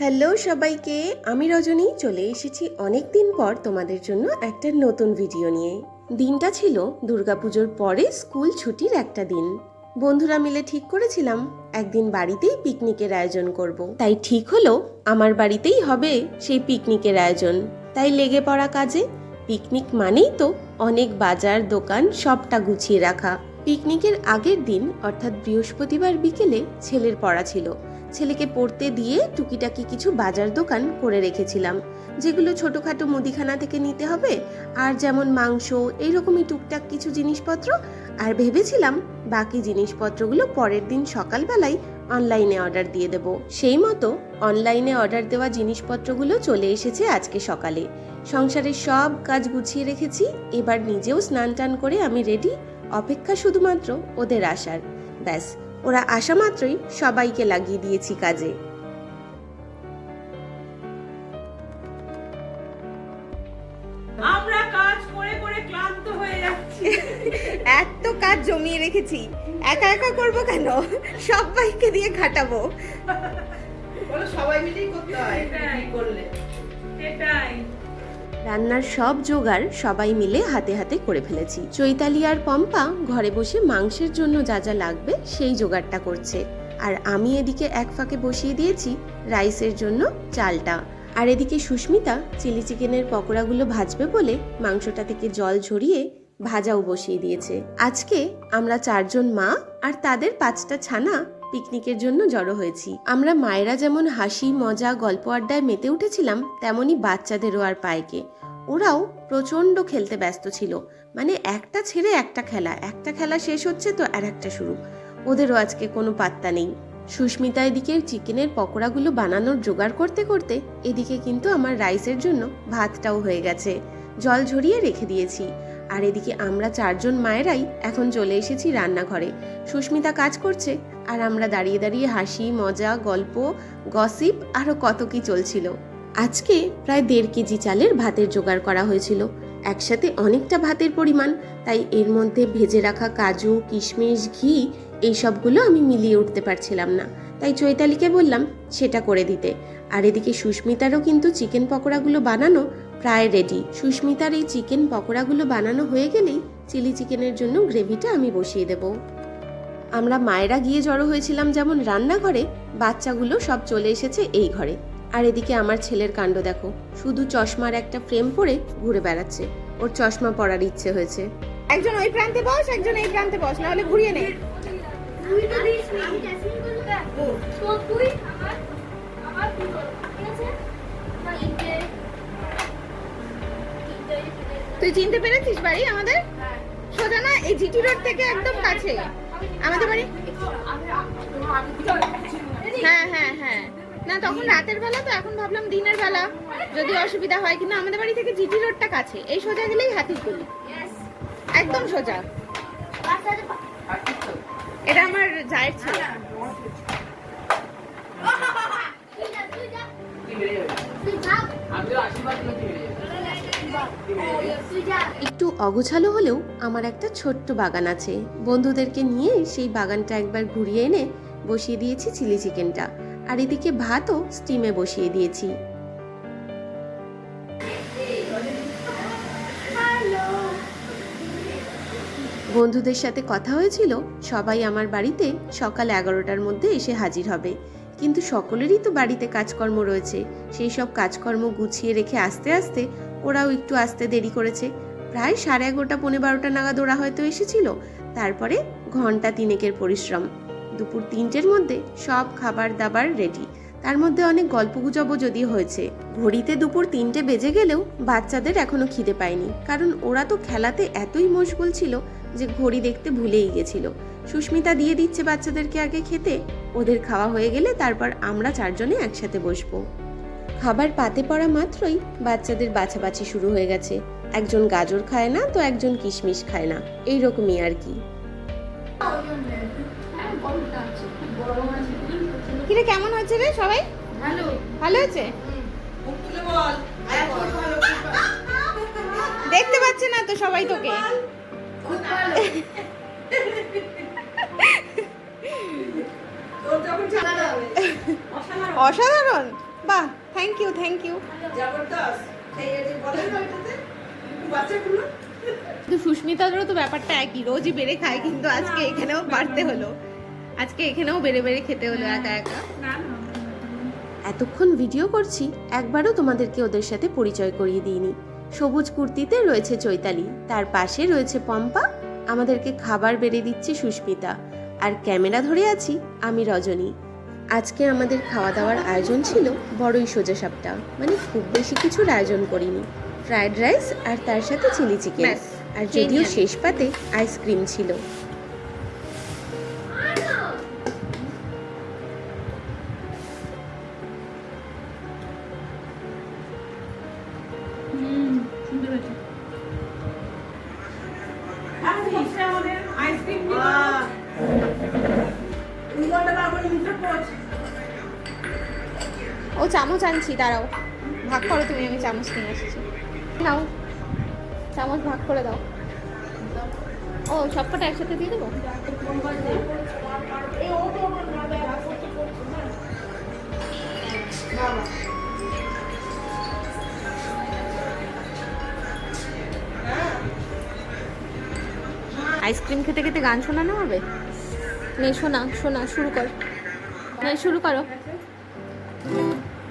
Hello সবাইকে, আমি রজনী, চলে এসেছি অনেক দিন পর তোমাদের জন্য একটা নতুন ভিডিও নিয়ে। দিনটা ছিল দুর্গাপুজোর পরে স্কুল ছুটির একটা দিন। বন্ধুরা মিলে ঠিক করেছিলাম, একদিন বাড়িতেই পিকনিকের আয়োজন করব। তাই ঠিক হলো, আমার বাড়িতেই হবে সেই পিকনিকের আয়োজন। তাই লেগে পড়া কাজে পিকনিক মানেই তো অনেক বাজার, দোকান, সবটা গুছিয়ে রাখা। পিকনিকের আগের দিন, অর্থাৎ বৃহস্পতিবার বিকেলে, ছেলের পড়া ছিল। ছেলেকে পড়তে দিয়ে টুকিটাকি কিছু বাজার দোকান করে রেখেছিলাম, যেগুলো ছোটোখাটো মুদিখানা থেকে নিতে হবে, আর যেমন মাংস, এইরকমই টুকটাক কিছু জিনিসপত্র, আর ভেবেছিলাম বাকি জিনিসপত্রগুলো পরের দিন সকালবেলায় অনলাইনে অর্ডার দিয়ে দেব। সেই মতো অনলাইনে অর্ডার দেওয়া জিনিসপত্রগুলো চলে এসেছে আজকে সকালে। সংসারের সব কাজ গুছিয়ে রেখেছি, এবার নিজেও স্নান টান করে আমি রেডি অপেক্ষা শুধুমাত্র ওদের আসার। ব্যাস ওরা আসা মাত্রই সবাইকে লাগিয়ে দিয়েছি কাজে। আমরা কাজ করে করে ক্লান্ত হয়ে যাচ্ছি। এত কাজ জমিয়ে রেখেছি। একা একা করব কেন? সবাইকে দিয়ে খাটাবো। সবাই মিলেই করতে হয়। করলে? সেটাই। রান্নার সব জোগাড় সবাই মিলে হাতে হাতে করে ফেলেছি। চৈতালি আর পম্পা ঘরে বসে মাংসের জন্য যা যা লাগবে সেই জোগাড়টা করছে। আর আমি এদিকে এক ফাঁকে বসিয়ে দিয়েছি রাইসের জন্য চালটা। আর এদিকে সুস্মিতা চিলি চিকেনের পকোড়াগুলো ভাজবে বলে মাংসটা থেকে জল ঝরিয়ে ভাজাও বসিয়ে দিয়েছে। আজকে আমরা চারজন মা আর তাদের পাঁচটা ছানা পিকনিকের জন্য জড়ো হয়েছি। আমরা মায়েরা যেমন হাসি, মজা, গল্প আড্ডায় মেতে উঠেছিলাম, তেমনি বাচ্চাদেরও আর পায়কে ওরাও প্রচণ্ড খেলতে ব্যস্ত ছিল। মানে একটা ছেড়ে একটা খেলা। একটা খেলা শেষ হচ্ছে তো আর একটা শুরু। ওদেরও আজকে কোনো পাত্তা নেই। সুস্মিতা এদিকে চিকেনের পকোড়াগুলো বানানোর জোগাড় করতে করতে এদিকে কিন্তু আমার রাইসের জন্য ভাতটাও হয়ে গেছে। জল ঝরিয়ে রেখে দিয়েছি। আর এদিকে আমরা চারজন মায়েরাই এখন চলে এসেছি রান্নাঘরে। সুস্মিতা কাজ করছে, আর আমরা দাঁড়িয়ে দাঁড়িয়ে হাসি, মজা, গল্প, গসিপ আরও কত কি চলছিল। আজকে প্রায় দেড় কেজি চালের ভাতের জোগাড় করা হয়েছিল। একসাথে অনেকটা ভাতের পরিমাণ, তাই এর মধ্যে ভেজে রাখা কাজু, কিশমিশ, ঘি, এই সবগুলো আমি মিলিয়ে উঠতে পারছিলাম না। তাই চৈতালিকে বললাম সেটা করে দিতে। আর এদিকে সুস্মিতারও কিন্তু চিকেন পকোড়াগুলো বানানো প্রায় রেডি সুস্মিতার এই চিকেন পকোড়াগুলো বানানো হয়ে গেলেই চিলি চিকেনের জন্য গ্রেভিটা আমি বসিয়ে দেবো। আমরা মায়েরা গিয়ে জড়ো হয়েছিলাম যেমন রান্নাঘরে বাচ্চাগুলো সব চলে এসেছে এই ঘরে। আর এদিকে আমার ছেলের কাণ্ড দেখো শুধু চশমার একটা ফ্রেম পরে ঘুরে বেড়াচ্ছে। ওর চশমা পরার ইচ্ছে হয়েছে। একজন ওই প্রান্তে বস একজন এই প্রান্তে বস না। হলে ঘুরিয়ে নে তুই তো দিস নি আমি টেস্টিং করব তো তুই আমার আমার তুই ঠিক আছে তুই চিনতে পেরেছিস বাড়ি আমাদের? সোজা না এই জিটি রোড থেকে একদম কাছে। আমাদের বাড়ি? হ্যাঁ হ্যাঁ হ্যাঁ। না তখন রাতের বেলা তো এখন ভাবলাম দিনের বেলা। যদি অসুবিধা হয় কিন্তু আমাদের বাড়ি থেকে জিটি রোডটা কাছে। এই সোজা গেলেই হাতির গলি একদম সোজা। এটা আমার জায়ের ছেলে তুই যা কি বেরিয়ে যাবে তুই যা আমিও আশীর্বাদ করতে বেরিয়ে যাবে তুই যা একটু অগোছালো হলেও আমার একটা ছোট্ট বাগান আছে। বন্ধুদেরকে নিয়ে সেই বাগানটা একবার ঘুরিয়ে এনে বসিয়ে দিয়েছি চিলি চিকেনটা। আর এদিকে ভাতও স্টিমে বসিয়ে দিয়েছি। বন্ধুদের সাথে কথা হয়েছিল সবাই আমার বাড়িতে সকাল এগারোটার মধ্যে এসে হাজির হবে। কিন্তু সকলেরই তো বাড়িতে কাজকর্ম রয়েছে। সেই সব কাজকর্ম গুছিয়ে রেখে আস্তে আস্তে ওরাও একটু আসতে দেরি করেছে। প্রায় সাড়ে এগারোটা পনেরো বারোটা নাগাদ ওরা হয়তো এসেছিল। তারপরে ঘণ্টা তিনেকের পরিশ্রম। দুপুর তিনটের মধ্যে সব খাবার দাবার রেডি তার মধ্যে অনেক গল্পগুজবও যদি হয়েছে। ঘড়িতে দুপুর তিনটে বেজে গেলেও বাচ্চাদের এখনও খিদে পায়নি। কারণ ওরা তো খেলাতে এতই মশগুল ছিল যে ঘড়ি দেখতে ভুলেই গেছিল। সুস্মিতা দিয়ে দিচ্ছে বাচ্চাদেরকে আগে খেতে। ওদের খাওয়া হয়ে গেলে তারপর আমরা চারজনে একসাথে বসবো। খাবার পাতে পড়া মাত্রই বাচ্চাদের বাছাবাছি শুরু হয়ে গেছে। একজন গাজর খায় না তো একজন কিশমিশ খায় না। এই রকমই আর কি। কিরে কেমন হয়েছে রে সবাই? ভালো। ভালো হয়েছে? দেখতে পাচ্ছে না তো সবাই তোকে। অসাধারণ। বাহ থ্যাংক ইউ থ্যাংক ইউ বাচ্চাগুলো? কিন্তু সুস্মিতাদেরও তো ব্যাপারটা একই রোজই বেড়ে খায় কিন্তু আজকে এখানেও বাড়তে হলো। আজকে এখানেও বেড়ে বেড়ে খেতে হলো একা একা। এতক্ষণ ভিডিও করছি একবারও তোমাদেরকে ওদের সাথে পরিচয় করিয়ে দিইনি। সবুজ কুর্তিতে রয়েছে চৈতালি তার পাশে রয়েছে পম্পা আমাদেরকে খাবার বেড়ে দিচ্ছে সুস্মিতা। আর ক্যামেরা ধরে আছি আমি রজনী। আজকে আমাদের খাওয়া দাওয়ার আয়োজন ছিল বড়ই সোজা সাপটা মানে খুব বেশি কিছুর আয়োজন করিনি। ফ্রাইড রাইস আর তার সাথে চিলি চিকেন। আর যদিও শেষ পাতে আইসক্রিম ছিল। ও চামচ আনছি দাঁড়াও। ভাগ করো তুমি আমি চামচ নিয়ে এসেছি নাও। চামচ ভাগ করে দাও। ও, সবকটা একসাথে দিয়ে দেবো? আইসক্রিম খেতে খেতে গান শোনানো হবে? নে শোনা শোনা, শুরু কর। নে শুরু করো।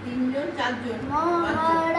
তিনজন, চারজন।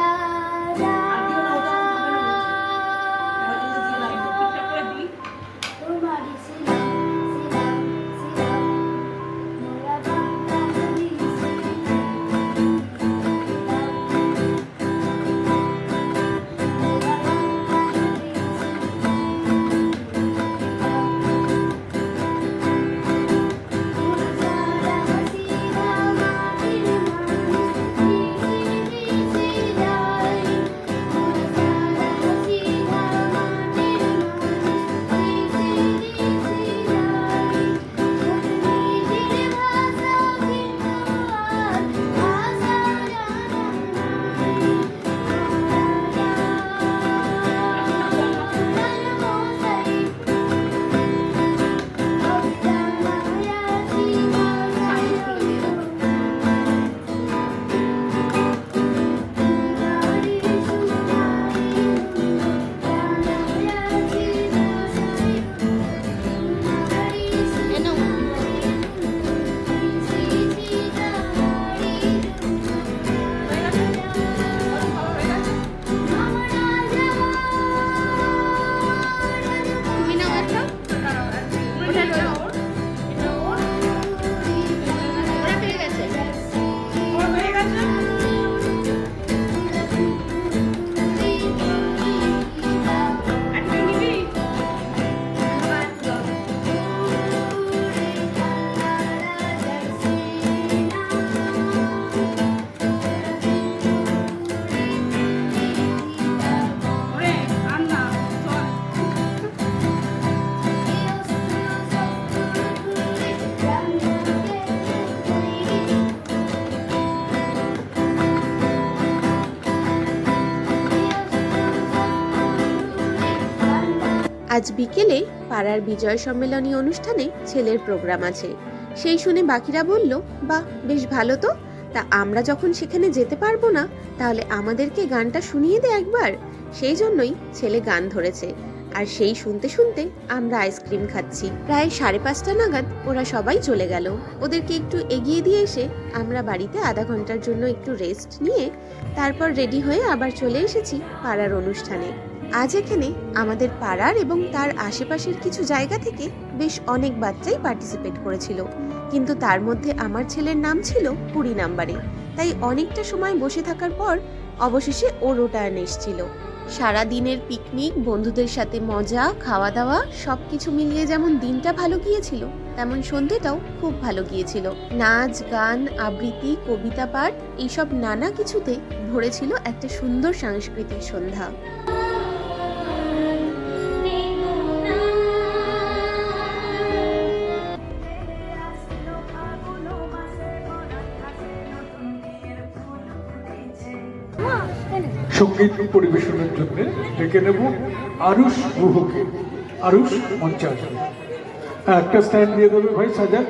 আজ বিকেলে পাড়ার বিজয় সম্মেলনী অনুষ্ঠানে ছেলের প্রোগ্রাম আছে। সেই শুনে বাকিরা বলল, বাহ, বেশ ভালো তো। তা আমরা যখন সেখানে যেতে পারব না, তাহলে আমাদেরকে গানটা শুনিয়ে দে একবার। সেই জন্যই ছেলে গান ধরেছে। আর সেই শুনতে শুনতে আমরা আইসক্রিম খাচ্ছি। প্রায় সাড়ে পাঁচটা নাগাদ ওরা সবাই চলে গেল। ওদেরকে একটু এগিয়ে দিয়ে এসে আমরা বাড়িতে আধা ঘণ্টার জন্য একটু রেস্ট নিয়ে তারপর রেডি হয়ে আবার চলে এসেছি পাড়ার অনুষ্ঠানে। আজ এখানে আমাদের পাড়ার এবং তার আশেপাশের কিছু জায়গা থেকে বেশ অনেক বাচ্চাই পার্টিসিপেট করেছিল। কিন্তু তার মধ্যে আমার ছেলের নাম ছিল কুড়ি নাম্বারে। তাই অনেকটা সময় বসে থাকার পর অবশেষে ওর ওটা এসছিল। সারা দিনের পিকনিক বন্ধুদের সাথে মজা খাওয়া দাওয়া সব কিছু মিলিয়ে যেমন দিনটা ভালো গিয়েছিল, তেমন সন্ধেটাও খুব ভালো গিয়েছিল। নাচ, গান, আবৃত্তি, কবিতা পাঠ, এইসব নানা কিছুতে ভরেছিল একটা সুন্দর সাংস্কৃতিক সন্ধ্যা। সংগীত পরিবেশনের জন্য ডেকে নেব আরুষ গুহকে, আরুষ মঞ্চে একটা স্ট্যান্ড দিয়ে দেবে ভাই সাজা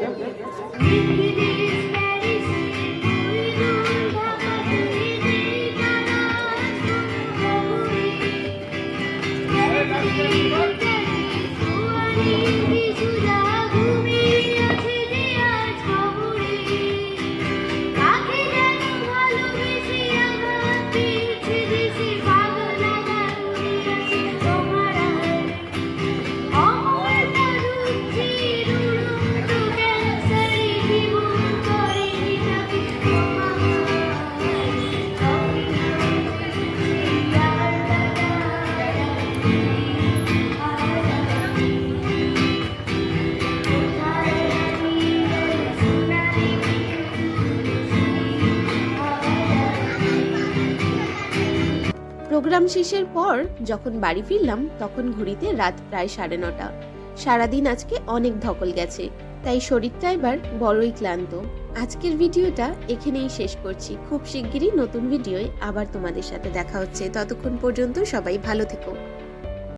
প্রোগ্রাম শেষের পর যখন বাড়ি ফিরলাম, তখন ঘড়িতে রাত প্রায় সাড়ে নটা। সারাদিন আজকে অনেক ধকল গেছে, তাই শরীরটা এবার বড়ই ক্লান্ত। আজকের ভিডিওটা এখানেই শেষ করছি। খুব শিগগিরই নতুন ভিডিওয় আবার তোমাদের সাথে দেখা হচ্ছে। ততক্ষণ পর্যন্ত সবাই ভালো থেকো।